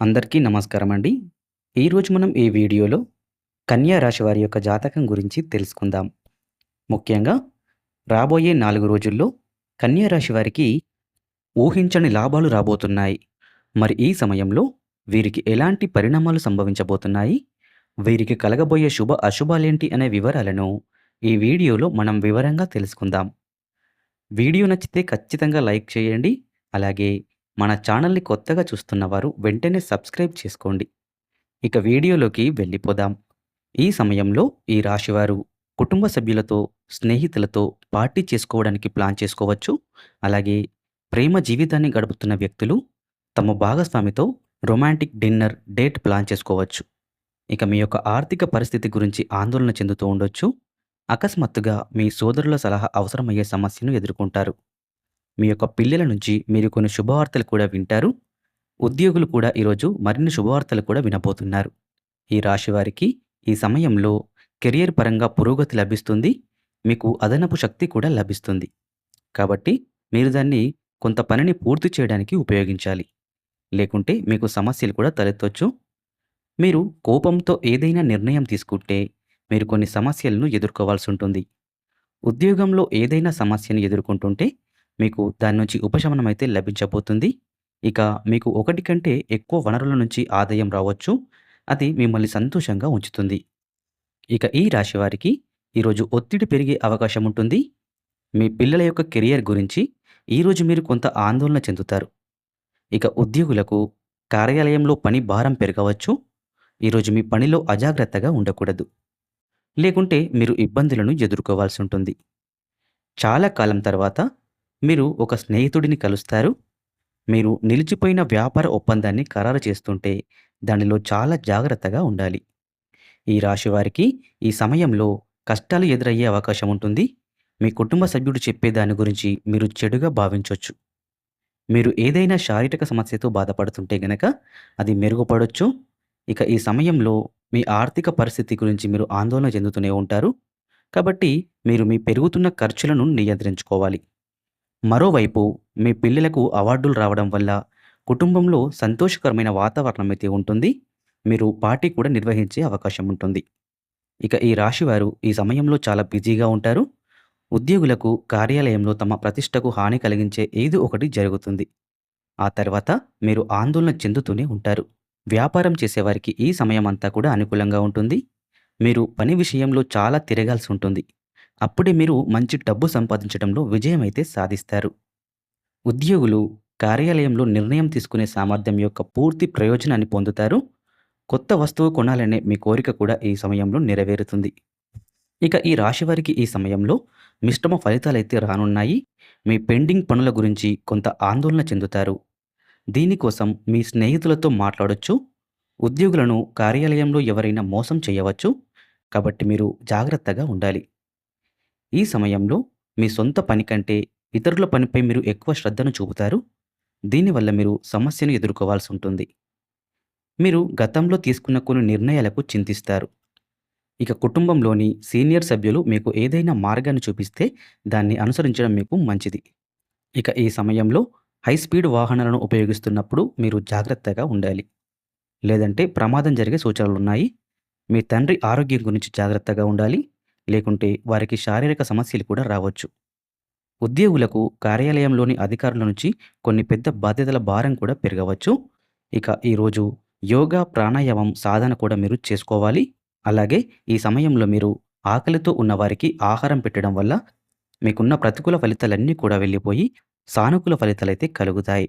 అందరికీ నమస్కారం అండి. ఈరోజు మనం ఈ వీడియోలో కన్యా రాశి వారి యొక్క జాతకం గురించి తెలుసుకుందాం. ముఖ్యంగా రాబోయే నాలుగు రోజుల్లో కన్యా రాశి వారికి ఊహించని లాభాలు రాబోతున్నాయి. మరి ఈ సమయంలో వీరికి ఎలాంటి పరిణామాలు సంభవించబోతున్నాయి? వీరికి కలగబోయే శుభ అశుభాలేంటి అనే వివరాలను ఈ వీడియోలో మనం వివరంగా తెలుసుకుందాం. వీడియో నచ్చితే ఖచ్చితంగా లైక్ చేయండి. అలాగే మన ఛానల్‌ని కొత్తగా చూస్తున్నవారు వెంటనే సబ్స్క్రైబ్ చేసుకోండి. ఇక వీడియోలోకి వెళ్ళిపోదాం. ఈ సమయంలో ఈ రాశివారు కుటుంబ సభ్యులతో, స్నేహితులతో పార్టీ చేసుకోవడానికి ప్లాన్ చేసుకోవచ్చు. అలాగే ప్రేమ జీవితాన్ని గడుపుతున్న వ్యక్తులు తమ భాగస్వామితో రొమాంటిక్ డిన్నర్, డేట్ ప్లాన్ చేసుకోవచ్చు. ఇక మీ యొక్క ఆర్థిక పరిస్థితి గురించి ఆందోళన చెందుతూ ఉండొచ్చు. అకస్మాత్తుగా మీ సోదరుల సలహా అవసరమయ్యే సమస్యను ఎదుర్కొంటారు. మీ యొక్క పిల్లల నుంచి మీరు కొన్ని శుభవార్తలు కూడా వింటారు. ఉద్యోగులు కూడా ఈరోజు మరిన్ని శుభవార్తలు కూడా వినబోతున్నారు. ఈ రాశి వారికి ఈ సమయంలో కెరియర్ పరంగా పురోగతి లభిస్తుంది. మీకు అదనపు శక్తి కూడా లభిస్తుంది. కాబట్టి మీరు దాన్ని కొంత పనిని పూర్తి చేయడానికి ఉపయోగించాలి. లేకుంటే మీకు సమస్యలు కూడా తలెత్తొచ్చు. మీరు కోపంతో ఏదైనా నిర్ణయం తీసుకుంటే మీరు కొన్ని సమస్యలను ఎదుర్కోవాల్సి ఉంటుంది. ఉద్యోగంలో ఏదైనా సమస్యను ఎదుర్కొంటుంటే మీకు దాని నుంచి ఉపశమనం అయితే లభించబోతుంది. ఇక మీకు ఒకటి కంటే ఎక్కువ వనరుల నుంచి ఆదాయం రావచ్చు. అది మిమ్మల్ని సంతోషంగా ఉంచుతుంది. ఇక ఈ రాశి వారికి ఈరోజు ఒత్తిడి పెరిగే అవకాశం ఉంటుంది. మీ పిల్లల యొక్క కెరియర్ గురించి ఈరోజు మీరు కొంత ఆందోళన చెందుతారు. ఇక ఉద్యోగులకు కార్యాలయంలో పని భారం పెరగవచ్చు. ఈరోజు మీ పనిలో అజాగ్రత్తగా ఉండకూడదు. లేకుంటే మీరు ఇబ్బందులను ఎదుర్కోవాల్సి ఉంటుంది. చాలా కాలం తర్వాత మీరు ఒక స్నేహితుడిని కలుస్తారు. మీరు నిలిచిపోయిన వ్యాపార ఒప్పందాన్ని ఖరారు చేస్తుంటే దానిలో చాలా జాగ్రత్తగా ఉండాలి. ఈ రాశి వారికి ఈ సమయంలో కష్టాలు ఎదురయ్యే అవకాశం ఉంటుంది. మీ కుటుంబ సభ్యుడు చెప్పే దాని గురించి మీరు చెడుగా భావించవచ్చు మీరు ఏదైనా శారీరక సమస్యతో బాధపడుతుంటే గనక అది మెరుగుపడొచ్చు. ఇక ఈ సమయంలో మీ ఆర్థిక పరిస్థితి గురించి మీరు ఆందోళన చెందుతూనే ఉంటారు. కాబట్టి మీరు మీ పెరుగుతున్న ఖర్చులను నియంత్రించుకోవాలి. మరోవైపు మీ పిల్లలకు అవార్డులు రావడం వల్ల కుటుంబంలో సంతోషకరమైన వాతావరణం అయితే ఉంటుంది. మీరు పార్టీ కూడా నిర్వహించే అవకాశం ఉంటుంది. ఇక ఈ రాశివారు ఈ సమయంలో చాలా బిజీగా ఉంటారు. ఉద్యోగులకు కార్యాలయంలో తమ ప్రతిష్టకు హాని కలిగించే ఏదో ఒకటి జరుగుతుంది. ఆ తర్వాత మీరు ఆందోళన చెందుతూనే ఉంటారు. వ్యాపారం చేసేవారికి ఈ సమయం అంతా కూడా అనుకూలంగా ఉంటుంది. మీరు పని విషయంలో చాలా తిరగాల్సి ఉంటుంది. అప్పుడే మీరు మంచి డబ్బు సంపాదించడంలో విజయం అయితే సాధిస్తారు. ఉద్యోగులు కార్యాలయంలో నిర్ణయం తీసుకునే సామర్థ్యం యొక్క పూర్తి ప్రయోజనాన్ని పొందుతారు. కొత్త వస్తువు కొనాలనే మీ కోరిక కూడా ఈ సమయంలో నెరవేరుతుంది. ఇక ఈ రాశి వారికి ఈ సమయంలో మిశ్రమ ఫలితాలైతే రానున్నాయి. మీ పెండింగ్ పనుల గురించి కొంత ఆందోళన చెందుతారు. దీనికోసం మీ స్నేహితులతో మాట్లాడొచ్చు. ఉద్యోగులను కార్యాలయంలో ఎవరైనా మోసం చేయవచ్చు. కాబట్టి మీరు జాగ్రత్తగా ఉండాలి. ఈ సమయంలో మీ సొంత పని కంటే ఇతరుల పనిపై మీరు ఎక్కువ శ్రద్ధను చూపుతారు. దీనివల్ల మీరు సమస్యను ఎదుర్కోవాల్సి ఉంటుంది. మీరు గతంలో తీసుకున్న కొన్ని నిర్ణయాలకు చింతిస్తారు. ఇక కుటుంబంలోని సీనియర్ సభ్యులు మీకు ఏదైనా మార్గాన్ని చూపిస్తే దాన్ని అనుసరించడం మీకు మంచిది. ఇక ఈ సమయంలో హై స్పీడ్ వాహనాలను ఉపయోగిస్తున్నప్పుడు మీరు జాగ్రత్తగా ఉండాలి. లేదంటే ప్రమాదం జరిగే సూచనలున్నాయి. మీ తండ్రి ఆరోగ్యం గురించి జాగ్రత్తగా ఉండాలి. లేకుంటే వారికి శారీరక సమస్యలు కూడా రావచ్చు. ఉద్యోగులకు కార్యాలయంలోని అధికారుల నుంచి కొన్ని పెద్ద బాధ్యతల భారం కూడా పెరగవచ్చు. ఇక ఈరోజు యోగా, ప్రాణాయామం సాధన కూడా మీరు చేసుకోవాలి. అలాగే ఈ సమయంలో మీరు ఆకలితో ఉన్నవారికి ఆహారం పెట్టడం వల్ల మీకున్న ప్రతికూల ఫలితాలన్నీ కూడా వెళ్ళిపోయి సానుకూల ఫలితాలైతే కలుగుతాయి.